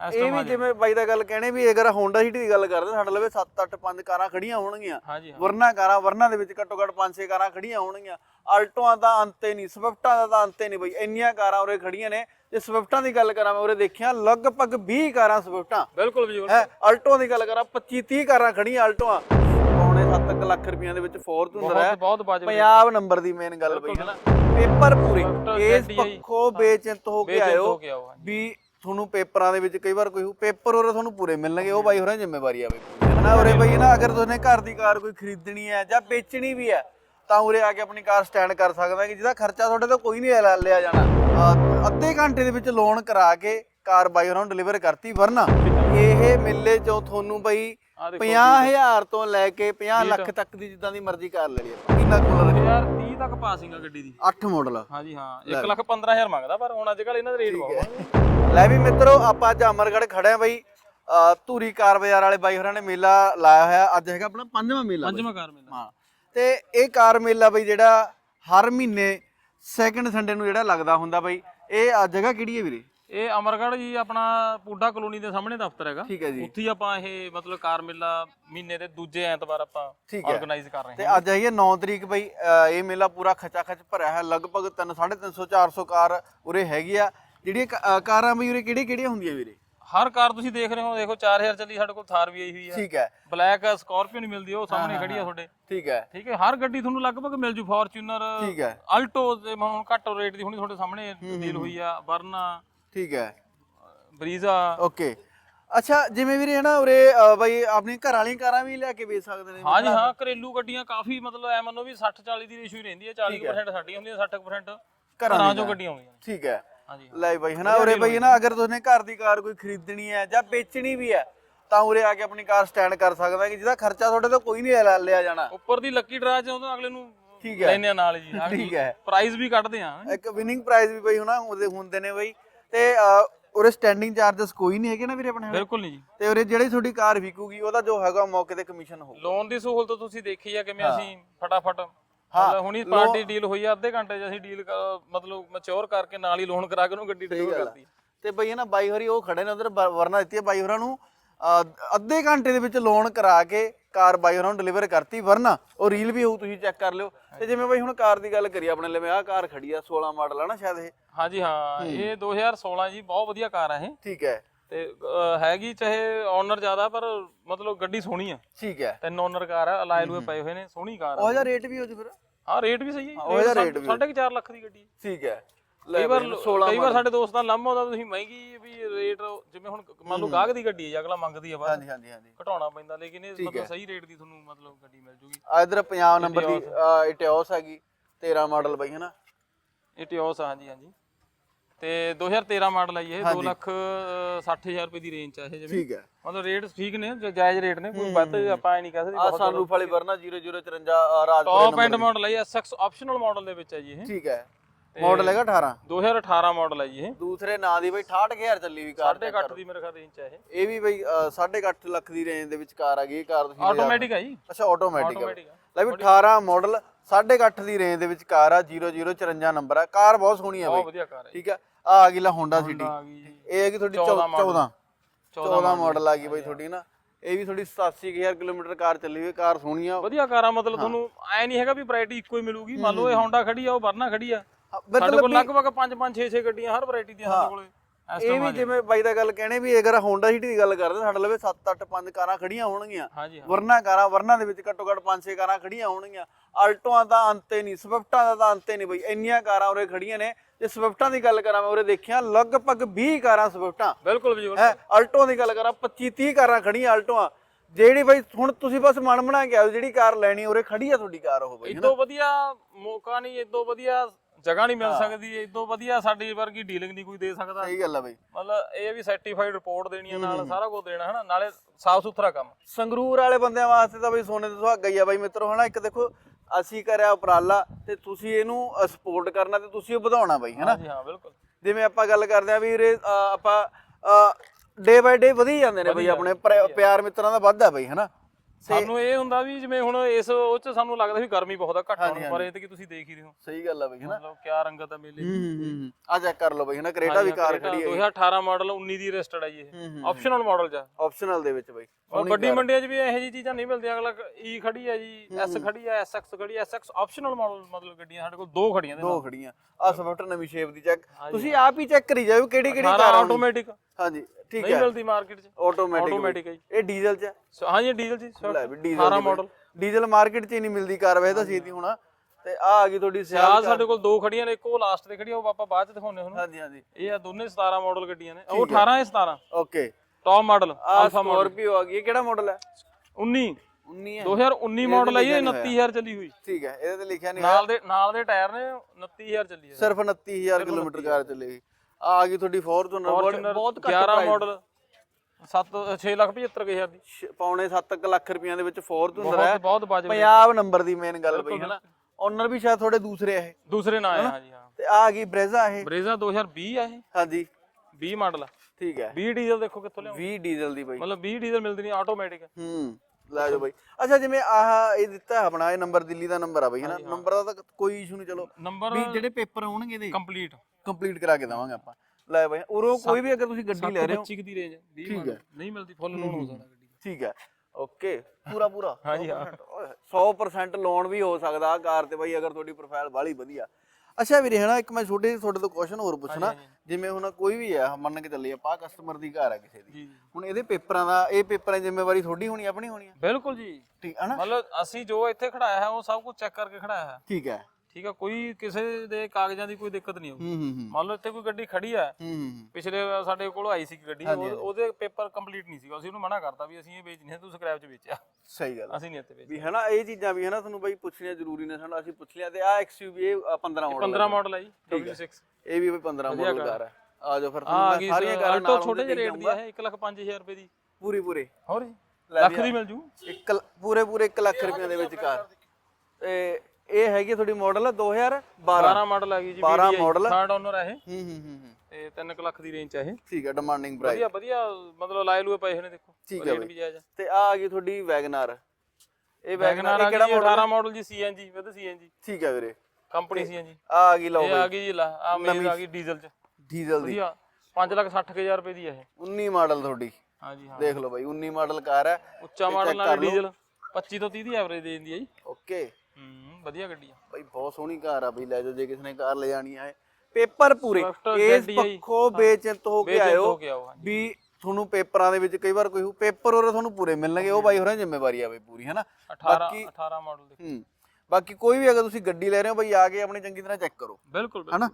ਇਹ ਵੀ। ਜਿਵੇਂ ਬਾਈ ਦਾ ਗੱਲ ਕਹਿਣੇ ਵੀ ਅਗਰ ਹੋਂਡਾ ਸਿਟੀ ਦੀ ਗੱਲ ਕਰਦੇ ਸਾਡੇ ਲਵੇ 7 8 5 ਕਾਰਾਂ ਖੜੀਆਂ ਹੋਣਗੀਆਂ। ਵਰਨਾ ਕਾਰਾਂ ਵਰਨਾ ਦੇ ਵਿੱਚ ਘੱਟੋ ਘੱਟ 5 6 ਕਾਰਾਂ ਖੜੀਆਂ ਹੋਣਗੀਆਂ। ਆਲਟੋਆਂ ਦਾ ਅੰਤੇ ਨਹੀਂ ਸਵਿਫਟਾਂ ਦਾ ਤਾਂ ਅੰਤੇ ਨਹੀਂ ਬਈ। ਇੰਨੀਆਂ ਕਾਰਾਂ ਉਰੇ ਖੜੀਆਂ ਨੇ। ਜੇ ਸਵਿਫਟਾਂ ਦੀ ਗੱਲ ਕਰਾਂ ਮੈਂ ਉਰੇ ਦੇਖਿਆ ਲਗਭਗ 20 ਕਾਰਾਂ ਸਵਿਫਟਾਂ ਬਿਲਕੁਲ ਹੈ ਆਲਟੋਆਂ ਦੀ ਗੱਲ ਕਰਾਂ 25 30 ਕਾਰਾਂ ਖੜੀਆਂ ਆਲਟੋਆਂ ਪੌਣੇ 7 ਲੱਖ ਰੁਪਈਆਂ ਦੇ ਵਿੱਚ ਫੋਰਚੂਨਰ ਹੈ ਪੰਜਾਬ ਨੰਬਰ ਦੀ ਮੇਨ ਗੱਲ ਬਈ। ਹੈ ਨਾ ਪੇਪਰ ਪੂਰੇ। ਇਸ ਜੀ। ਪੱਖੋਂ ਬੇਚਿੰਤ ਹੋ ਕੇ ਆਇਓ। ਵੀ ਤੁਹਾਨੂੰ ਪੇਪਰਾਂ ਦੇ ਵਿੱਚ ਕਈ ਵਾਰ ਕੋਈ ਪੇਪਰ ਉਰੇ ਤੁਹਾਨੂੰ ਪੂਰੇ ਮਿਲਣਗੇ ਉਹ ਬਾਈ ਹੋਰਾਂ ਦੀ ਜ਼ਿੰਮੇਵਾਰੀ ਆ ਬਈ। ਹਨਾ ਉਰੇ ਬਈ ਨਾ ਅਗਰ ਤੁਸੀਂ ਘਰ ਦੀ ਕਾਰ ਕੋਈ ਖਰੀਦਣੀ ਹੈ ਜਾਂ ਵੇਚਣੀ ਵੀ ਹੈ ਤਾਂ ਉਰੇ ਆ ਕੇ ਆਪਣੀ ਕਾਰ ਸਟੈਂਡ ਕਰ ਸਕਦਾ ਕਿ ਜਿਹਦਾ ਖਰਚਾ ਤੁਹਾਡੇ ਤੋਂ ਕੋਈ ਨਹੀਂ ਲੈ- ਲਿਆ ਜਾਣਾ। ਅੱਧੇ ਘੰਟੇ ਦੇ ਵਿੱਚ ਲੋਨ ਕਰਾ ਕੇ ਕਾਰ ਬਾਈ ਹੋਰਾਂ ਨੂੰ ਡਿਲੀਵਰ ਕਰਤੀ ਵਰਨਾ। ਇਹ ਮੇਲੇ ਚੋਂ ਤੁਹਾਨੂੰ ਬਈ ਆਹ ਦੇਖੋ 50000 ਤੋਂ ਲੈ ਕੇ 50 ਲੱਖ ਤੱਕ ਦੀ ਜਿੱਦਾਂ ਦੀ ਮਰਜ਼ੀ ਕਾਰ ਲੈ ਲਈ। ਕਿੰਨਾ ਕੂਲਰ ਯਾਰ 30 ਤੱਕ ਪਾਸਿੰਗ ਆ ਗੱਡੀ ਦੀ। 8 ਮਾਡਲ ਹਾਂਜੀ ਹਾਂ। 1 ਲੱਖ 15000 ਮੰਗਦਾ ਪਰ ਹੁਣ ਅੱਜ ਕੱਲ ਇਹਨਾਂ ਦੇ ਰੇਟ ਬਹੁਤ ਲੈ ਵੀ ਮਿੱਤਰੋ ਆਪਾਂ ਅੱਜ ਅਮਰਗੜ੍ਹ ਖੜੇ ਆ ਬਈ। ਧੂਰੀ ਕਾਰ ਬਾਜ਼ਾਰ ਵਾਲੇ ਬਾਈ ਹੋਰਾਂ ਨੇ ਮੇਲਾ ਲਾਇਆ ਹੋਇਆ। ਅੱਜ ਹੈਗਾ ਆਪਣਾ ਪੰਜਵਾਂ ਮੇਲਾ। ਪੰਜਵਾਂ ਕਾਰ ਮੇਲਾ। ਹਾਂ। ਤੇ ਇਹ ਕਾਰ ਮੇਲਾ ਬਈ ਜਿਹੜਾ ਹਰ ਮਹੀਨੇ ਸੈਕੰਡ ਸੰਡੇ ਨੂੰ ਜਿਹੜਾ ਲੱਗਦਾ ਹੁੰਦਾ ਬਈ। ਇਹ ਜਗ੍ਹਾ ਕਿਹੜੀ ਹੈ ਵੀਰੇ? ਇਹ ਅਮਰਗੜ੍ਹ ਜੀ ਆਪਣਾ ਪੂਡਾ ਕਲੋਨੀ ਦੇ ਸਾਹਮਣੇ ਦਫ਼ਤਰ ਹੈਗਾ। ਠੀਕ ਹੈ ਜੀ। ਉੱਥੇ ਹੀ ਆਪਾਂ ਇਹ ਮਤਲਬ ਕਾਰ ਮੇਲਾ ਮਹੀਨੇ ਦੇ ਦੂਜੇ ਐਤਵਾਰ ਆਪਾਂ ਠੀਕ ਹੈ। ਆਰਗੇਨਾਈਜ਼ ਕਰ ਰਹੇ ਤੇ ਹਾਂ। ਅੱਜ ਹੈਗੀ ਹੈ 9 ਤਰੀਕ ਬਈ ਇਹ ਮੇਲਾ ਪੂਰਾ ਖਚਾ ਖਚ ਭਰਿਆ ਹੈ। ਲਗਭਗ 3 350 400 ਕਾਰ ਉਰੇ ਹੈਗੀ ਆ। ਜਿਹੜੀਆਂ ਕ- ਕਾਰਾਂ ਬਈ ਉਰੇ ਕਿਹੜੀ ਕਿਹੜੀਆਂ ਹੁੰਦੀਆਂ ਵੀਰੇ? ਹਰ ਕਾਰ ਤੁਸੀਂ ਦੇਖ ਰਹੇ ਹੋ ਦੇਖੋ 4000 ਚੱਲੀ ਸਾਡੇ ਕੋਲ ਥਾਰ ਵੀ ਆਈ ਹੋਈ ਹੈ ਠੀਕ ਹੈ। ਬਲੈਕ ਸਕਾਰਪੀਓ ਨਹੀਂ ਮਿਲਦੀ ਉਹ ਸਾਹਮਣੇ ਖੜੀ ਆ ਤੁਹਾਡੇ। ਠੀਕ ਹੈ। ਠੀਕ ਹੈ ਹਰ ਗੱਡੀ ਤੁਹਾਨੂੰ ਲਗਭਗ ਮਿਲ ਜੂ। ਫੋਰਚੂਨਰ ਠੀਕ ਹੈ। ਅਲਟੋ ਤੇ ਹੁਣ ਘੱਟ ਰੇਟ ਦੀ ਹੁਣੀ ਤੁਹਾਡੇ ਸਾਹਮਣੇ ਡੀਲ ਹੋਈ ਆ ਵਰਨਾ ਠੀਕ ਹੈ। ਬਰੀਜ਼ਾ। ਓਕੇ। ਅੱਛਾ ਜਿਵੇਂ ਵੀਰੇ ਹਨਾ ਉਰੇ ਬਈ ਆਪਣੀ ਘਰ ਵਾਲੀਆਂ ਕਾਰਾਂ ਵੀ ਲੈ ਕੇ ਵੇਚ ਸਕਦੇ ਨੇ ਹਾਂਜੀ ਹਾਂ ਘਰੇਲੂ ਗੱਡੀਆਂ ਕਾਫੀ ਮਤਲਬ ਐ ਮੰਨੋ ਵੀ 60 40 ਦੀ ਰੇਸ਼ੋ ਹੀ ਰਹਿੰਦੀ ਹੈ 40% ਸਾਡੀਆਂ ਹੁੰਦੀਆਂ 60% ਘਰਾਂ ਚੋਂ ਗੱਡੀਆਂ ਆਉਂਦੀਆਂ ਨੇ। ਠੀਕ ਹੈ। ਹਾਂਜੀ। ਲੈ ਬਈ ਹਨਾ ਉਰੇ ਬਈ ਹਨਾ ਅਗਰ ਤੁਸੀਂ ਘਰ ਦੀ ਕਾਰ ਕੋਈ ਖਰੀਦਣੀ ਹੈ ਜਾਂ ਵੇਚਣੀ ਵੀ ਹੈ ਤਾਂ ਉਰੇ ਆ ਕੇ ਆਪਣੀ ਕਾਰ ਸਟੈਂਡ ਕਰ ਸਕਦਾ ਹੈ ਕਿ ਜਿਹਦਾ ਖਰਚਾ ਤੁਹਾਡੇ ਤੋਂ ਕੋਈ ਨਹੀਂ ਲਿਆ ਜਾਣਾ। ਉੱਪਰ ਦੀ ਲੱਕੀ ਡਰਾ ਚ ਆਉਂਦਾ ਅਗਲੇ ਨੂੰ ਠੀਕ ਹੈ। ਲੈਨੇ ਨਾਲ ਜੀ ਠੀਕ ਹੈ। ਪ੍ਰਾਈਸ ਵੀ ਕੱਢਦੇ ਆ ਇੱਕ ਵਿਨਿੰਗ ਪ੍ਰਾਈਜ਼ ਵੀ ਬਈ ਹਨਾ ਉਹਦੇ ਹੁੰਦੇ ਨੇ ਬਈ। ਤੇ ਉਰੇ ਸਟੈਂਡਿੰਗ ਚਾਰजेस ਕੋਈ ਨਹੀਂ ਹੈਗੇ ਨਾ ਵੀਰੇ ਆਪਣੇ ਕੋਲ? ਬਿਲਕੁਲ ਨਹੀਂ ਜੀ। ਤੇ ਉਰੇ ਜਿਹੜੀ ਤੁਹਾਡੀ ਕਾਰ ਵਿਕੂਗੀ ਉਹਦਾ ਜੋ ਹੈਗਾ ਮੌਕੇ ਤੇ ਕਮਿਸ਼ਨ ਹੋਊ ਲੋਨ ਦੀ ਸਹੂਲਤ ਤੁਸੀਂ ਦੇਖੀ ਆ ਕਿਵੇਂ ਅਸੀਂ ਫਟਾਫਟ। ਮਤਲਬ ਹੁਣੀ ਪਾਰਟੀ ਡੀਲ ਹੋਈ ਆ ਅੱਧੇ ਘੰਟੇ 'ਚ ਅਸੀਂ ਡੀਲ ਮਤਲਬ ਮੈਚੁਰ ਕਰਕੇ ਨਾਲ ਹੀ ਲੋਨ ਕਰਾ ਕੇ ਉਹਨੂੰ ਗੱਡੀ ਡਿਲੀਵਰ ਕਰਤੀ। ਤੇ ਬਈ ਨਾ ਬਾਈ ਹੋਰੀ ਉਹ ਖੜੇ ਨੇ ਉਧਰ ਵਰਨਾ ਦਿੱਤੀ ਹੈ ਬਾਈ ਹੋਰਾਂ ਨੂੰ। ਅੱਧੇ ਘੰਟੇ ਦੇ ਵਿੱਚ ਲੋਨ ਕਰਾ ਕੇ ਕਾਰ ਬਾਈ ਹੋਰਾਂ ਨੂੰ ਡਿਲੀਵਰ ਕਰਤੀ ਵਰਨਾ ਉਹ ਰੀਲ ਵੀ ਹੋਊ ਤੁਸੀਂ ਚੈੱਕ ਕਰ ਲਿਓ। ਤੇ ਜਿਵੇਂ ਬਾਈ ਹੁਣ ਕਾਰ ਦੀ ਗੱਲ ਕਰੀ ਆਪਣੇ ਲਈ ਆਹ ਕਾਰ ਖੜੀ ਆ 16 ਮਾਡਲ ਆ ਨਾ ਸ਼ਾਇਦ ਇਹ। ਹਾਂਜੀ ਹਾਂ ਇਹ 2016 ਜੀ ਬਹੁਤ ਵਧੀਆ ਕਾਰ ਆ ਇਹ। ਠੀਕ ਹੈ। ਤੇ ਹੈਗੀ ਚਾਹੇ ਓਨਰ ਜ਼ਿਆਦਾ ਪਰ ਮਤਲਬ ਗੱਡੀ ਸੋਹਣੀ ਆ। ਠੀਕ ਹੈ। ਤਿੰਨ ਓਨਰ ਕਾਰ ਆ ਅਲਾਈ ਲੂਏ ਪਏ ਹੋਏ ਨੇ ਸੋਹਣੀ ਕਾਰ ਆ। ਜਿਹਾ ਰੇਟ ਵੀ ਹੋ ਜੂ ਫਿਰ। ਹਾਂ ਰੇਟ ਵੀ ਸਹੀ ਹੈ ਉਹਦਾ rate ਵੀ। ਸਾਢੇ ਕੁ ਚਾਰ ਲੱਖ ਦੀ ਗੱਡੀ। ਠੀਕ ਹੈ। ਕਈ ਵਾਰ ਬਈ 16 ਕਈ ਵਾਰ ਸਾਡੇ ਦੋਸਤਾਂ ਲੰਮ ਆਉਂਦਾ ਤੁਸੀਂ ਮਹਿੰਗੀ ਵੀ ਰੇਟ ਜਿਵੇਂ ਹੁਣ ਮੰਨ ਲਓ ਗਾਹਕ ਦੀ ਗੱਡੀ ਹੈ ਅਗਲਾ ਮੰਗਦੀ ਹੈ ਬਾਅਦ ਹਾਂਜੀ ਹਾਂਜੀ ਹਾਂਜੀ। ਘਟਾਉਣਾ ਪੈਂਦਾ ਲੇਕਿਨ ਇਹ ਮਤਲਬ ਸਹੀ ਰੇਟ ਦੀ ਤੁਹਾਨੂੰ ਮਤਲਬ ਗੱਡੀ ਮਿਲ ਜੂਗੀ। ਆ ਇਧਰ ਪੰਜਾਬ ਨੰਬਰ ਦੀ ਇਟਿਓਸ ਹੈਗੀ 13 ਮਾਡਲ ਬਈ ਹਨਾ? ਇਹ ਟਿਓਸ ਆ ਹਾਂਜੀ ਹਾਂਜੀ। ਤੇ 2013 ਮਾਡਲ ਆ ਜੀ ਇਹ 2 ਲੱਖ ਅਹ, 60000 ਰੁਪਏ ਦੀ ਰੇਂਜ ਆ ਇਹ ਜਿਵੇਂ ਠੀਕ ਹੈ। ਮਤਲਬ ਰੇਟ ਠੀਕ ਨੇ ਜੋ ਜਾਇਜ਼ ਰੇਟ ਨੇ ਕੋਈ ਵੱਧ ਆਪਾਂ ਐ ਨਹੀਂ ਕਹਿ ਸਕਦੇ ਆ ਸਨਰੂਫ ਵਾਲੀ ਵਰਨਾ 0054 ਰਾਜਪੁਰੇ ਟੌਪ ਐਂਡ ਮਾਡਲ ਹੈ ਐਸਐਕਸ ਆਪਸ਼ਨਲ ਮਾਡਲ ਦੇ ਵਿੱਚ ਹੈ ਜੀ ਇਹ। ਠੀਕ ਹੈ। ਮਾਡਲ ਹੈਗਾ 18 2018 ਮਾਡਲ ਹੈ ਜੀ ਇਹ। ਦੂਸਰੇ ਨਾਂ ਦੀ ਬਈ 68000 ਚੱਲੀ ਵੀ ਕਾਰ 8.5 ਦੀ ਮੇਰੇ ਖਿਆਲ ਰੇਂਜ ਹੈ ਇਹ। ਇਹ। ਵੀ ਬਈ 8.5 ਲੱਖ ਦੀ ਰੇਂਜ ਦੇ ਵਿੱਚ ਕਾਰ ਹੈਗੀ ਇਹ ਕਾਰ ਤੁਸੀਂ ਆਟੋਮੈਟਿਕ ਹੈ ਜੀ। ਅੱਛਾ ਆਟੋਮੈਟਿਕ ਆ। ਲੈ ਵੀ 18 ਮਾਡਲ 8.5 ਦੀ ਰੇਂਜ ਦੇ ਵਿੱਚ ਕਾਰ ਆ 0054 ਨੰਬਰ ਆ। ਕਾਰ ਬਹੁਤ ਸੋਹਣੀ ਆ ਬਹੁਤ ਬਈ ਵਧੀਆ ਕਾਰ ਹੈ ਠੀਕ ਆ? ਆ ਆ ਗਈ ਲਾ ਹੋਂਡਾ ਸਿਟੀ ਆ ਗਈ ਇਹ ਹੈਗੀ ਤੁਹਾਡੀ 14 14 14 14 ਮਾਡਲ ਆ ਗਈ ਬਈ ਤੁਹਾਡੀ ਨਾ। ਇਹ ਵੀ ਤੁਹਾਡੀ 87000 ਕਿਲੋਮੀਟਰ ਕਾਰ ਚੱਲੀ ਹੋਈ ਕਾਰ ਸੋਹਣੀ ਆ। ਵਧੀਆ ਕਾਰ ਆ ਮਤਲਬ ਤੁਹਾਨੂੰ ਐ ਨਹੀਂ ਹੈਗਾ ਵੀ ਵੈਰਾਈਟੀ ਇੱਕੋ ਹੀ ਮਿਲੂਗੀ। ਮੰਨ ਲਓ ਇਹ ਹੋਂਡਾ ਖੜੀ ਆ ਉਹ ਵਰਨਾ ਖੜੀ ਆ। ਹਾਂ, ਸਾਡੇ ਕੋਲ ਲਗਭਗ 5 5 6 6 ਗੱਡੀਆਂ ਹਰ ਵੈਰਾਈਟੀ ਦੀਆਂ ਸਾਡੇ ਕੋਲੇ ਇਹ ਵੀ ਜਿਵੇਂ। ਬਾਈ ਦਾ ਗੱਲ ਕਹਿਣੇ ਵੀ ਅਗਰ ਹੋਂਡਾ ਸਿਟੀ ਦੀ ਗੱਲ ਕਰਦੇ ਸਾਡੇ ਲਵੇ 7 8 5 ਕਾਰਾਂ ਖੜੀਆਂ ਹੋਣਗੀਆਂ। ਵਰਨਾ ਕਾਰਾਂ ਵਰਨਾ ਦੇ ਵਿੱਚ ਘੱਟੋ ਘੱਟ 5 6 ਕਾਰਾਂ ਖੜੀਆਂ ਹੋਣਗੀਆਂ। ਆਲਟੋਆਂ ਦਾ ਅੰਤੇ ਨਹੀਂ ਸਵਿਫਟਾਂ ਦਾ ਤਾਂ ਅੰਤੇ ਨਹੀਂ ਬਈ। ਇੰਨੀਆਂ ਕਾਰਾਂ ਉਰੇ ਖੜੀਆਂ ਨੇ। ਜੇ ਸਵਿਫਟਾਂ ਦੀ ਗੱਲ ਕਰਾਂ ਮੈਂ ਉਰੇ ਦੇਖਿਆ ਲਗਭਗ 20 ਕਾਰਾਂ ਸਵਿਫਟਾਂ ਬਿਲਕੁਲ ਹੈ ਆਲਟੋਆਂ ਦੀ ਗੱਲ ਕਰਾਂ 25 30 ਕਾਰਾਂ ਖੜੀਆਂ ਆਲਟੋਆਂ ਜਿਹੜੀ ਬਈ ਹੁਣ ਤੁਸੀਂ ਬਸ ਮਨ ਬਣਾ ਕੇ ਆਓ ਜਿਹੜੀ ਕਾਰ ਲੈਣੀ ਉਰੇ ਖੜੀ ਆ ਤੁਹਾਡੀ ਕਾਰ ਉਹ ਬਈ ਇਦੋਂ ਵਧੀਆ ਮੌਕਾ ਨਹੀਂ ਇਦੋਂ ਵਧੀਆ ਜਗ੍ਹਾ ਨਹੀਂ ਮਿਲ ਸਕਦੀ ਇਦੋਂ ਵਧੀਆ ਸਾਡੀ ਵਰਗੀ ਡੀਲਿੰਗ ਨਹੀਂ ਕੋਈ ਦੇ ਸਕਦਾ। ਸਹੀ ਗੱਲ ਆ ਬਈ। ਮਤਲਬ ਇਹ ਵੀ ਸਰਟੀਫਾਈਡ ਰਿਪੋਰਟ ਦੇਣੀ ਆ ਨਾਲ ਸਾਰਾ ਕੁਝ ਦੇਣਾ ਹਨਾ? ਨਾਲੇ ਸਾਫ਼ ਸੁਥਰਾ ਕੰਮ। ਸੰਗਰੂਰ ਵਾਲੇ ਬੰਦਿਆਂ ਵਾਸਤੇ ਤਾਂ ਬਈ ਸੋਨੇ ਤੇ ਸੁਹਾਗਾ ਹੀ ਆ ਬਾਈ ਮਿੱਤਰੋ ਹਨਾ? ਇੱਕ ਦੇਖੋ ਅਸੀਂ ਕਰਿਆ ਉਪਰਾਲਾ ਤੇ ਤੁਸੀਂ ਇਹਨੂੰ ਸਪੋਰਟ ਕਰਨਾ ਤੇ ਤੁਸੀਂ ਉਹ ਵਧਾਉਣਾ ਬਾਈ ਹਨਾ? ਹਾਂਜੀ ਹਾਂ ਬਿਲਕੁਲ। ਜਿਵੇਂ ਆਪਾਂ ਗੱਲ ਕਰਦੇ ਆ ਵੀ ਵੀਰੇ ਆਪਾਂ ਡੇ ਬਾਈ ਡੇ ਵਧੀ ਜਾਂਦੇ ਨੇ ਬਈ ਆਪਣੇ ਪਿਆਰ ਮਿੱਤਰਾਂ ਦਾ ਵੱਧਦਾ ਬਈ ਹਨਾ? ਸਾਨੂੰ ਇਹ ਹੁੰਦਾ ਵੀ ਜਿਵੇਂ ਹੁਣ ਇਸ ਉਹ ਚ ਸਾਨੂੰ ਲੱਗਦਾ ਵੀ ਗਰਮੀ ਬਹੁਤ ਆ ਘੱਟ ਹਾਂਜੀ, ਹੁਣ ਪਰ ਇਹ ਤੇ ਕਿ ਤੁਸੀਂ ਦੇਖ ਹੀ ਰਹੇ ਹੋ। ਸਹੀ ਗੱਲ ਆ ਬਈ ਹਨਾ? ਮਤਲਬ ਕਿਆ ਰੰਗਤ ਆ ਮੇਲੇ ਦੀ। ਹੂੰ ਹੂੰ ਆ ਚੈੱਕ ਕਰ ਲਓ ਬਈ ਹਨਾ? ਕਰੇਟਾ ਵੀ ਕਾਰ ਖੜੀ ਹੈ 2018 ਮਾਡਲ 19 ਦੀ ਰਜਿਸਟਰਡ ਹੈ ਜੀ ਇਹ। ਹੂੰ ਹੂੰ ਆਪਸ਼ਨਲ ਮਾਡਲ ਚ ਆ। ਆਪਸ਼ਨਲ ਦੇ ਵਿੱਚ ਬਈ। ਔਰ ਵੱਡੀ ਮੰਡੀਆਂ 'ਚ ਵੀ ਇਹੋ ਜਿਹੀ ਚੀਜ਼ਾਂ ਨਹੀਂ ਮਿਲਦੀਆਂ। ਅਗਲਾ ਈ ਖੜੀ ਹੈ ਜੀ ਐਸ ਖੜੀ ਹੈ ਐਸਐਕਸ ਖੜੀ ਹੈ ਐਸਐਕਸ ਆਪਸ਼ਨਲ ਮਾਡਲ ਮਤਲਬ ਗੱਡੀਆਂ ਸਾਡੇ ਕੋਲ ਦੋ ਖੜੀਆਂ ਨੇ ਦੋ ਖੜੀਆਂ। ਆ ਸਵਿਫਟ ਨਵੀਂ ਸ਼ੇਪ ਦੀ ਚੈੱਕ ਤੁਸੀਂ ਆਪ ਹੀ ਚੈੱਕ ਕਰੀ ਜਾਓ ਕਿਹੜੀ ਕਿਹੜੀ 18 ਕਾਰ ਆ ਆਟੋਮੈਟਿਕ ਹਾਂਜੀ ਠੀਕ ਨਹੀਂ ਹੈ। ਮਿਲਦੀ ਮਾਰਕੀਟ 'ਚ। ਆਟੋਮੈਟਿਕ ਆਟੋਮੈਟਿਕ ਹੈ ਜੀ। ਇਹ ਡੀਜ਼ਲ ਚ ਹੈ। ਸੋ ਹਾਂ ਜੀ ਡੀਜ਼ਲ ਜੀ ਲੈ ਵੀ ਡੀਜ਼ਲ 18 ਮਾਡਲ ਡੀਜ਼ਲ ਮਾਰਕੀਟ 'ਚ ਹੀ ਨਹੀਂ ਮਿਲਦੀ ਕਾਰ ਵੈਸੇ ਤਾਂ ਛੇਤੀ ਹੋਣਾ। ਤੇ ਆ ਆ ਗਈ ਤੁਹਾਡੀ ਸਿਆਲ ਸਿਆਲ ਸਾਡੇ ਕੋਲ ਦੋ ਖੜੀਆਂ ਨੇ ਇੱਕ ਉਹ ਲਾਸਟ ਤੇ ਖੜੀ ਆ ਉਹ ਆਪਾਂ ਬਾਅਦ 'ਚ ਦਿਖਾਉਂਦੇ ਹੁਣ ਹਾਂਜੀ ਹਾਂਜੀ। ਇਹ ਆ ਦੋਨੇ 17 ਮਾਡਲ ਗੱਡੀਆਂ ਨੇ। ਉਹ 18 ਹੈ। 17 ਓਕੇ। ਟੌਪ ਮਾਡਲ ਆ ਆਲਫਾ ਮਾਡਲ ਸਕਾਰਪੀਓ ਆ ਗਈ। ਇਹ ਕਿਹੜਾ ਮਾਡਲ ਹੈ? 19 19 ਹੈ। 2019 ਮਾਡਲ ਹੈ ਇਹ 29000 ਚੱਲੀ ਹੋਈ। ਠੀਕ ਹੈ ਇਹਦੇ ਤੇ ਲਿਖਿਆ ਨਹੀਂ ਨਾਲ ਦੇ ਨਾਲ ਦੇ ਟਾਇਰ ਨੇ 29000 ਚੱਲੀ ਹੈ। ਸਿਰਫ 29000 ਕਿਲੋਮੀਟਰ ਕਾਰ ਚੱਲੇਗੀ ਆ ਗਈ ਤੁਹਾਡੀ ਫੋਰਚੂਨਰ Fortuner ਬਹੁਤ ਘੱਟ 11 price, ਮਾਡਲ 7 6,75,000 ਦੀ। ਛ- ਪੌਣੇ 7 ਲੱਖ ਰੁਪਈਆਂ ਦੇ ਵਿੱਚ ਫੋਰਚੂਨਰ ਹੈ। ਬਹੁਤ ਬਾਜਬ ਪੰਜਾਬ ਨੰਬਰ ਦੀ ਮੇਨ ਗੱਲ ਬਈ ਹਨਾ? ਓਨਰ ਵੀ ਸ਼ਾਇਦ ਥੋੜੇ ਦੂਸਰੇ ਆ ਇਹ। ਦੂਸਰੇ ਨਾਂ ਹੈ ਹਾਂਜੀ ਹਾਂ। ਤੇ ਆ ਆ ਗਈ ਬ੍ਰੇਜ਼ਾ ਇਹ। ਬਰੇਜ਼ਾ 2020 ਆ ਇਹ। ਹਾਂਜੀ। 20 ਮਾਡਲ ਆ। ਠੀਕ ਹੈ। 20 ਡੀਜ਼ਲ ਦੇਖੋ ਕਿੱਥੋਂ ਲਿਆਉਂ 20 ਡੀਜ਼ਲ ਦੀ ਬਈ। ਮਤਲਬ 20 ਡੀਜ਼ਲ ਮਿਲਦੀ ਨਹੀਂ ਆਟੋਮੈਟਿਕ ਹੂੰ। ਲੈ ਜਾਓ ਬਈ। ਅੱਛਾ ਜਿਵੇਂ ਆਹ ਇਹ ਦਿੱਤਾ ਆਪਣਾ ਇਹ ਨੰਬਰ ਦਿੱਲੀ ਦਾ ਨੰਬਰ ਆ ਬਈ ਹਨਾ? ਨੰਬਰ ਦਾ ਤਾਂ ਕੋਈ ਇਸ਼ੂ ਨਹੀਂ ਚਲੋ। ਨੰਬਰ ਵੀ ਜਿਹੜੇ ਪੇਪਰ ਹੋਣਗੇ ਇਹਦੇ ਕੰਪਲੀਟ। ਕੰਪਲੀਟ ਕਰਾ ਕੇ ਦਵਾਂਗੇ ਆਪਾਂ। ਲੈ ਬਈ ਉਰੋਂ ਕੋਈ ਵੀ ਅਗਰ ਤੁਸੀਂ ਗੱਡੀ ਲੈ ਰਹੇ ਹੋ। 25 ਦੀ ਰੇਂਜ 20 ਮਾਡਲ। ਨਹੀਂ ਮਿਲਦੀ ਫੁੱਲ ਲੋਨ ਹੋ ਸਕਦਾ ਗੱਡੀ ਠੀਕ ਹੈ। ਓਕੇ ਪੂਰਾ ਪੂਰਾ। ਹਾਂਜੀ, ਹਾਂ। 100% ਲੋਨ ਵੀ ਹੋ ਸਕਦਾ ਕਾਰ ਤੇ ਬਾਈ ਅਗਰ ਤੁਹਾਡੀ ਪ੍ਰੋਫਾਈਲ ਬਾਹਲੀ ਵਧੀਆ। ਅੱਛਾ ਵੀਰੇ ਹਨਾ ਇੱਕ ਮੈਂ ਛੋਟੇ ਤੁਹਾਡੇ ਤੋਂ ਕੁਐਸਚਨ ਹੋਰ ਪੁੱਛਣਾ। ਜਿਵੇਂ ਹੁਣ ਕੋਈ ਵੀ ਆ ਮੰਨ ਕੇ ਚੱਲੀਏ ਆਪਾਂ ਕਸਟਮਰ ਦੀ ਘਰ ਆ ਕਿਸੇ ਦੀ। ਹੁਣ ਇਹਦੇ ਪੇਪਰਾਂ ਦਾ ਇਹ ਪੇਪਰਾਂ ਦੀ ਜ਼ਿੰਮੇਵਾਰੀ ਤੁਹਾਡੀ ਹੋਣੀ ਆਪਣੀ ਹੋਣੀ ਆ? ਬਿਲਕੁਲ ਜੀ। ਠੀਕ ਹੈ ਨਾ ਮਤਲਬ ਅਸੀਂ ਜੋ ਇੱਥੇ ਖੜਾਇਆ ਹੈ ਉਹ ਸਭ ਕੁਝ ਚੈੱਕ ਕਰਕੇ ਖੜਾਇਆ ਹੈ। ਠੀਕ ਹੈ। ਠੀਕ ਹੈ ਕੋਈ ਕਿਸੇ ਦੇ ਕਾਗਜ਼ਾਂ ਦੀ ਕੋਈ ਦਿੱਕਤ ਨਹੀਂ ਆਊਗੀ ਹੂੰ ਹੂੰ ਹੂੰ। ਮੰਨ ਲਓ ਇੱਥੇ ਕੋਈ ਗੱਡੀ ਖੜੀ ਹੂੰ ਪਿਛਲੇ ਸਾਡੇ ਕੋਲ ਆਈ ਸੀ ਗੱਡੀ ਉਹ- ਉਹਦੇ ਪੇਪਰ ਕੰਪਲੀਟ ਨਹੀਂ ਸੀਗਾ। ਅਸੀਂ ਉਹਨੂੰ ਮਨਾ ਕਰਤਾ ਵੀ ਅਸੀਂ ਇਹ ਵੇਚਣੀ ਹੈ ਤੂੰ ਸਕ੍ਰੈਪ 'ਚ ਵੇਚਿਆ। ਸਹੀ ਗੱਲ ਆ। ਅਸੀਂ ਨਹੀਂ ਇੱਥੇ ਵੇਚ ਵੀ ਹਨਾ ਇਹ ਚੀਜ਼ਾਂ ਵੀ ਹਨਾ ਤੁਹਾਨੂੰ ਬਾਈ ਪੁੱਛਣੀਆਂ ਜ਼ਰੂਰੀ ਨੇ ਸਾਨੂੰ ਅਸੀਂ ਪੁੱਛ ਲਿਆ ਤੇ ਆ ਐਕਸਯੂਵੀ ਇਹ ਆ 15 ਮਾਡਲ 15 ਮਾਡਲ ਹੈ ਜੀ W6 ਇਹ ਵੀ ਬਈ 15 ਮਾਡਲ ਕਾਰ ਹੈ ਆ। ਜਾਓ ਫਿਰ ਆ ਤੁਹਾਨੂੰ ਆ ਸਾਰੀਆਂ ਕਾਰਾਂ ਨਾਲ ਛੋਟੇ ਜਿਹੇ ਰੇਟ ਦੀ ਹੈ 1 ਲੱਖ 5000 ਰੁਪਏ ਦੀ। ਪੂਰੀ ਪੂਰੇ। ਹੋਰ ਜੀ ਲੱਖ ਦੀ ਮਿਲ ਜੂ। ਇੱਕ ਲ- ਪੂਰੇ ਪੂਰੇ 1 ਲੱਖ ਰੁਪਏ ਦੇ ਵਿੱਚ ਕਾਰ। ਤੇ ਇਹ ਹੈਗੀ ਤੁਹਾਡੀ ਮਾਡਲ 2012 12 ਮਾਡਲ ਆ ਗਈ ਜੀ 12 ਮਾਡਲ ਥਰਡ ਓਨਰ ਹੈ ਇਹ। ਹੂੰ ਹੂੰ ਹੂੰ ਤੇ 3 ਲੱਖ ਦੀ ਰੇਂਜ ਚ ਹੈ ਇਹ। ਠੀਕ ਹੈ ਡਿਮਾਂਡਿੰਗ ਪ੍ਰਾਈਸ ਵਧੀਆ ਵਧੀਆ ਮਤਲਬ ਲਾਏ ਲੂਏ ਪਏ ਨੇ ਦੇਖੋ। ਠੀਕ ਹੈ ਰੇਟ ਵੀ ਜਾਇਜ਼ ਤੇ ਆ ਆ ਗਈ ਤੁਹਾਡੀ ਵੈਗਨਾਰ ਇਹ ਵੈਗਨਾਰ ਕਿਹੜਾ ਮਾਡਲ 18 ਮਾਡਲ ਜੀ ਸੀਐਨਜੀ ਵਿਦ ਸੀਐਨਜੀ ਠੀਕ ਹੈ ਵੀਰੇ। ਕੰਪਨੀ ਸੀਐਨਜੀ ਆ ਆ ਗਈ ਲਓ ਇਹ ਆ ਗਈ ਜੀ ਲਾ ਆ ਮੇਜ਼ ਆ ਗਈ ਡੀਜ਼ਲ ਚ। ਡੀਜ਼ਲ ਦੀ। ਵਧੀਆ 5 ਲੱਖ 60000 ਰੁਪਏ ਦੀ ਹੈ ਇਹ। 19 ਮਾਡਲ ਤੁਹਾਡੀ। ਹਾਂਜੀ ਹਾਂ। ਦੇਖ ਲਓ ਬਾਈ 19 ਮਾਡਲ ਕਾਰ ਹੈ ਉੱਚਾ ਮਾਡਲ ਨਾਲ ਡੀਜ਼ਲ 25 ਤੋਂ 30 ਦੀ ਐਵਰੇਜ ਦੇ ਦਿੰਦੀ ਹੈ ਜੀ। ਓਕੇ ਵਧੀਆ ਗੱਡੀ ਆ। ਬਾਈ ਬਹੁਤ ਸੋਹਣੀ ਕਾਰ ਆ ਬਈ ਲੈ ਜਾਓ ਜੇ ਕਿਸੇ ਨੇ ਕਾਰ ਲੈ ਜਾਣੀ ਹੈ ਪੇਪਰ ਪੂਰੇ। ਇਸ ਗੱਡੀ ਆ ਜੀ। ਪੱਖੋਂ ਬੇਚਿੰਤ ਹੋ ਕੇ ਬੇਚਿੰਤ ਆਇਓ ਹੋ ਕੇ ਆਓ ਹਾਂਜੀ। ਵੀ ਤੁਹਾਨੂੰ ਪੇਪਰਾਂ ਦੇ ਵਿੱਚ ਕਈ ਵਾਰ ਕੋਈ ਪੇਪਰ ਹੋਰ ਤੁਹਾਨੂੰ ਪੂਰੇ ਮਿਲਣਗੇ ਉਹ ਬਾਈ ਹੋਰਾਂ ਦੀ ਜ਼ਿੰਮੇਵਾਰੀ ਆ ਬਈ ਪੂਰੀ ਹੈਨਾ? 18 18 ਮਾਡਲ ਦੇ। ਹੂੰ। ਬਾਕੀ ਕੋਈ ਵੀ ਅਗਰ ਤੁਸੀਂ ਗੱਡੀ ਲੈ ਰਹੇ ਹੋ ਬਈ ਆ ਕੇ ਆਪਣੀ ਚੰਗੀ ਤਰ੍ਹਾਂ ਚੈੱਕ ਕਰੋ। ਬਿਲਕੁਲ ਬਿਲਕੁਲ। ਹੈਨਾ?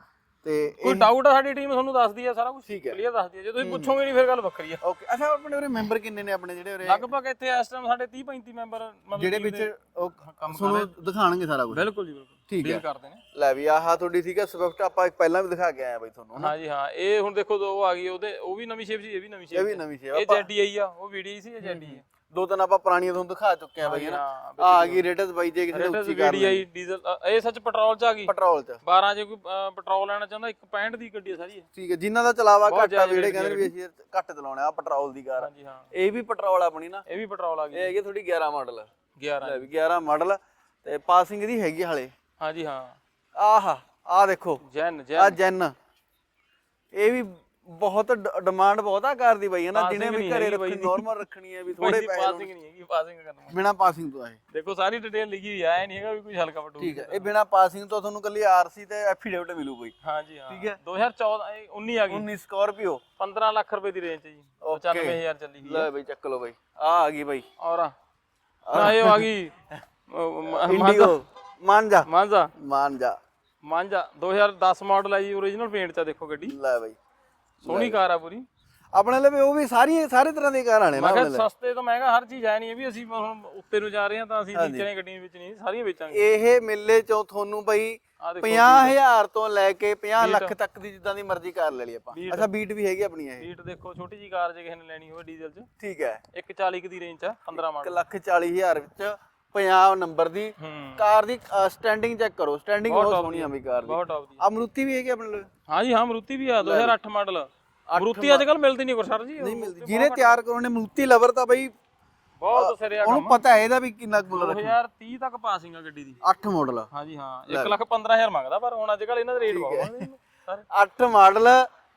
ਤੇ ਕੋਈ ਡਾਊਟ ਆ ਸਾਡੀ ਟੀਮ ਤੁਹਾਨੂੰ ਦੱਸਦੀ ਆ ਸਾਰਾ ਕੁਝ ਠੀਕ ਹੈ। ਕਲੀਅਰ ਦੱਸਦੀ ਆ। ਜੇ ਤੁਸੀਂ ਪੁੱਛੋਗੇ ਨਹੀਂ ਫਿਰ ਗੱਲ ਵੱਖਰੀ ਆ। ਓਕੇ ਅੱਛਾ ਆਪਣੇ ਉਰੇ ਮੈਂਬਰ ਕਿੰਨੇ ਨੇ ਆਪਣੇ ਜਿਹੜੇ ਉਰੇ? ਲਗਭਗ ਇੱਥੇ ਇਸ ਟਾਈਮ ਸਾਡੇ 30 35 ਮੈਂਬਰ ਮਤਲਬ ਜਿਹੜੇ ਵਿੱਚ ਦੇ ਉਹ ਕੰਮ ਤੁਹਾਨੂੰ ਦਿਖਾਣਗੇ ਸਾਰਾ ਕੁਝ ਬਿਲਕੁਲ ਜੀ ਬਿਲਕੁਲ। ਠੀਕ ਹੈ। ਕਰਦੇ ਨੇ। ਲੈ ਵੀ ਆਹ ਤੁਹਾਡੀ ਠੀਕ ਹੈ ਸਵਿਫਟ ਆਪਾਂ ਇੱਕ ਪਹਿਲਾਂ ਵੀ ਦਿਖਾ ਕੇ ਆਏ ਆ ਬਈ ਤੁਹਾਨੂੰ ਹਨਾ? ਹਾਂਜੀ ਹਾਂ ਇਹ ਹੁਣ ਦੇਖੋ ਉਹ ਆ ਗਈ ਉਹਦੇ ਉਹ ਵੀ ਨਵੀਂ ਸ਼ੇਪ ਸੀ ਇਹ ਵੀ ਨਵੀਂ ਸ਼ੇਪ ਇਹ ਵੀ ਨਵੀਂ ਸੀ ਇਹ ਜੈਡੀ ਆ ਉਹ ਵੀਡੀਆਈ ਸੀ ਇਹ ਜੈਡੀ ਹੈ ਦੋ ਤਿੰਨ ਆਪਾਂ ਪੁਰਾਣੀਆਂ ਤੁਹਾਨੂੰ ਦਿਖਾ ਚੁੱਕੇ ਆ ਬਈ ਹਨਾ? ਹਾਂ ਆ ਆ ਗਈ ਰੇਟਸ ਬਾਈ ਜੇ ਕਿਸੇ ਨੇ ਉੱਚੀ ਕਰ ਲਈ ਵੀਡੀਆਈ ਡੀਜ਼ਲ ਅ, ਇਹ ਸੱਚ ਪੈਟਰੋਲ ਚ ਆ ਗਈ? ਪੈਟਰੋਲ ਚ। 12 ਜੇ ਕੋਈ ਅ, ਪੈਟਰੋਲ ਲੈਣਾ ਚਾਹੁੰਦਾ 165 ਦੀ ਗੱਡੀ ਹੈ ਸਾਰੀ ਇਹ। ਠੀਕ ਹੈ ਜਿਨ੍ਹਾਂ ਦਾ ਚਲਾਵਾ ਬਹੁਤ ਘੱਟ ਆ ਜ਼ਿਆਦਾ ਜਿਹੜੇ ਕਹਿੰਦੇ ਵੀ ਅਸੀਂ ਘੱਟ ਚਲਾਉਣਾ ਆ ਪੈਟਰੋਲ ਦੀ ਕਾਰ ਆ। ਹਾਂਜੀ ਹਾਂ। ਇਹ ਵੀ ਪੈਟਰੋਲ ਆਪਣੀ ਨਾ। ਇਹ ਵੀ ਪੈਟਰੋਲ ਆ ਇਹ ਗਈ ਹੈਗੀ ਤੁਹਾਡੀ 11 ਮਾਡਲ। 11 ਲੈ ਵੀ 11 ਮਾਡਲ ਤੇ ਪਾਸਿੰਗ ਦੀ ਹੈਗੀ ਹਲੇ। ਹਾਂਜੀ ਹਾਂ। ਆਹਾ ਆ ਦੇਖੋ। ਜੈਨ ਆ ਜੈਨ। ਜੈਨ। ਇਹ ਵੀ ਬਹੁਤ ਡਿਮਾਂਡ ਬਹੁਤ ਆ ਕਾਰ ਦੀ ਬਾਈ ਹਨਾ? ਜਿਹਨੇ ਵੀ ਘਰੇ ਬਾਈ। ਰੱਖਣੀ। ਨਾਰਮਲ ਰੱਖਣੀ ਹੈ ਵੀ ਥੋੜੇ ਪੈਸੇ ਪਾਸਿੰਗ ਨਹੀਂ ਹੈਗੀ ਪਾਸਿੰਗ ਕਰਨਾ ਬਿਨਾ ਪਾਸਿੰਗ ਤੋਂ ਆਏ। ਦੇਖੋ ਸਾਰੀ ਡਿਟੇਲ ਲਿਖੀ ਹੋਈ ਆ ਐ ਨਹੀਂ ਹੈਗਾ ਵੀ ਕੋਈ ਹਲਕਾ ਪਟੂ ਠੀਕ ਹੈ ਇਹ ਬਿਨਾ ਪਾਸਿੰਗ ਤੋਂ ਤੁਹਾਨੂੰ ਕੱਲੀ ਆਰਸੀ ਤੇ ਐਫੀਡੇਵਿਟ ਮਿਲੂ ਕੋਈ ਹਾਂਜੀ ਹਾਂ। ਠੀਕ ਹੈ। 2014 ਇਹ 19 ਆ ਗਈ। 19 ਸਕੋਰਪੀਓ। 15 ਲੱਖ ਰੁਪਏ ਦੀ ਰੇਂਜ ਜੀ 95000 ਚੱਲੀ ਹੋਈ ਲੈ ਬਈ ਚੱਕ ਲਓ ਬਈ। ਆ ਆ ਗਈ ਬਈ। ਔਰ ਆ ਇਹ ਆ ਗਈ। ਇੰਡੀਗੋ ਮਾਨਜਾ ਮਾਂਜ਼ਾ। ਮਾਨਜਾ ਮਾਂਜ਼ਾ 2010 ਮਾਡਲ ਹੈ ਜੀ origignal ਪੇਂਟ ਚ ਆ ਦੇਖੋ ਗੱਡੀ। ਲੈ ਬਈ। ਸੋਹਣੀ ਕਾਰ ਆ ਪੂਰੀ। ਆਪਣੇ ਲਈ ਉਹ ਵੀ ਸਾਰੀ ਸਾਰੇ ਤਰ੍ਹਾਂ ਦੀਆਂ ਕਾਰਾਂ ਨੇ ਨਾ ਮੈਂ ਆਪਣੇ ਕਿਹਾ ਸਸਤੇ ਤੋਂ ਮਹਿੰਗਾ ਹਰ ਚੀਜ਼ ਹੈ ਨਹੀਂ ਇਹ ਵੀ ਅਸੀਂ ਹੁਣ ਉੱਤੇ ਨੂੰ ਜਾ ਰਹੇ ਹਾਂ ਤਾਂ ਅਸੀਂ ਨੀਚੇ ਗੱਡੀਆਂ ਵਿੱਚ ਨਹੀਂ ਸਾਰੀਆਂ ਵੇਚਾਂਗੇ। ਇਹ ਮੇਲੇ ਚੋਂ ਤੁਹਾਨੂੰ ਬਈ ਆ ਦੇਖੋ 50000 ਤੋਂ ਲੈ ਕੇ 50 ਲੱਖ ਤੱਕ ਦੀ ਜਿੱਦਾਂ ਦੀ ਮਰਜ਼ੀ ਕਾਰ ਲੈ ਲਈ ਆਪਾਂ। ਅੱਛਾ ਬੀਟ ਵੀ ਹੈਗੀ ਆਪਣੀ ਇਹ। ਸੀਟ ਦੇਖੋ ਛੋਟੀ ਜੀ ਕਾਰ ਜੇ ਕਿਸੇ ਨੇ ਲੈਣੀ ਹੋਵੇ ਡੀਜ਼ਲ ਚ। ਠੀਕ ਹੈ। 140 ਕੁ ਦੀ ਰੇਂਜ ਚ ਆ, 15 1 ਮਾਡਲ ਲੱਖ 40 ਹਜ਼ਾਰ ਵਿੱਚ 50 ਨੰਬਰ ਦੀ ਹੂੰ। ਕਾਰ ਦੀ ਸਟੈਂਡਿੰਗ ਚੈੱਕ ਕਰੋ। ਸਟੈਂਡਿੰਗ ਬਹੁਤ ਸੋਹਣੀ ਆ ਬਈ ਕਾਰ ਦੀ। ਬਹੁਤ ਟੌਪ ਦੀ ਆ। ਮਰੂਤੀ ਵੀ ਹੈਗੀ ਆਪਣੇ ਲਈ? ਹਾਂਜੀ ਹਾਂ ਮਰੂਤੀ ਵੀ ਆ 2008 ਮਾਡਲ ਮਰੂਤੀ ਅੱਜ ਕੱਲ ਮਿਲਦੀ ਨਹੀਂ ਗੁਰਸਰ ਜੀ ਨਹੀਂ ਮਿਲਦੀ। ਜਿਹਨੇ ਤਿਆਰ ਕਰਾਉਣੇ ਮਰੂਤੀ ਲਵਰ ਤਾਂ ਬਈ ਬਹੁਤ ਸਿਰੇ ਆ ਉਹਨੂੰ ਪਤਾ ਹੈ ਇਹਦਾ ਵੀ ਕਿੰਨਾ ਕੁ ਮੁੱਲ ਰੱਖਣਾ। 2030 ਤੱਕ ਪਾਸਿੰਗ ਆ ਗੱਡੀ ਦੀ। 8 ਮਾਡਲ ਹਾਂਜੀ ਹਾਂ 1 ਲੱਖ 15000 ਮੰਗਦਾ ਪਰ ਹੁਣ ਅੱਜ ਕੱਲ ਇਹਨਾਂ ਦੇ ਰੇਟ ਬਹੁਤ ਸਾਰੇ 8 ਮਾਡਲ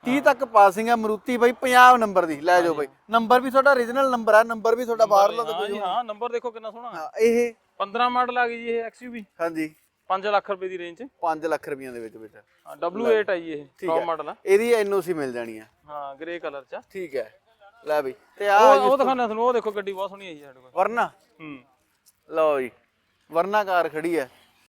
30 ਤੱਕ ਪਾਸਿੰਗ ਹੈ ਮਰੂਤੀ ਬਾਈ 50 ਨੰਬਰ ਦੀ ਲੈ ਜਾਓ ਬਾਈ। ਨੰਬਰ ਵੀ ਤੁਹਾਡਾ origignal ਨੰਬਰ ਹੈ ਨੰਬਰ ਵੀ ਤੁਹਾਡਾ ਬਾਹਰਲਾ ਤਾਂ ਹਾਂ ਜੀ ਹਾਂ ਨੰਬਰ ਦੇਖੋ ਕਿੰਨਾ ਸੋਹਣਾ। ਹਾਂ, ਇਹ 15 ਮਾਡਲ ਆ ਗਈ ਜੀ ਇਹ XUV ਹਾਂਜੀ। 5 ਲੱਖ ਰੁਪਏ ਦੀ ਰੇਂਜ ਚ 5 ਲੱਖ ਰੁਪਈਆਂ ਦੇ ਵਿੱਚ ਵਿੱਚ ਹਾਂ W8 ਆ ਜੀ ਇਹ ਟੌਪ ਮਾਡਲ ਆ। ਇਹਦੀ ਐਨਓਸੀ ਮਿਲ ਜਾਣੀ ਹੈ ਹਾਂ ਗ੍ਰੇ ਕਲਰ ਚ ਆ। ਠੀਕ ਹੈ। ਲੈ ਬਈ ਤੇ ਆ ਉਹ ਉਹ ਦਿਖਾਣਾ ਤੁਹਾਨੂੰ ਉਹ ਦੇਖੋ ਗੱਡੀ ਬਹੁਤ ਸੋਹਣੀ ਆਈ ਸਾਡੇ ਕੋਲ। ਵਰਨਾ। ਹੂੰ। ਲਓ ਜੀ ਵਰਨਾ ਕਾਰ ਖੜੀ ਹੈ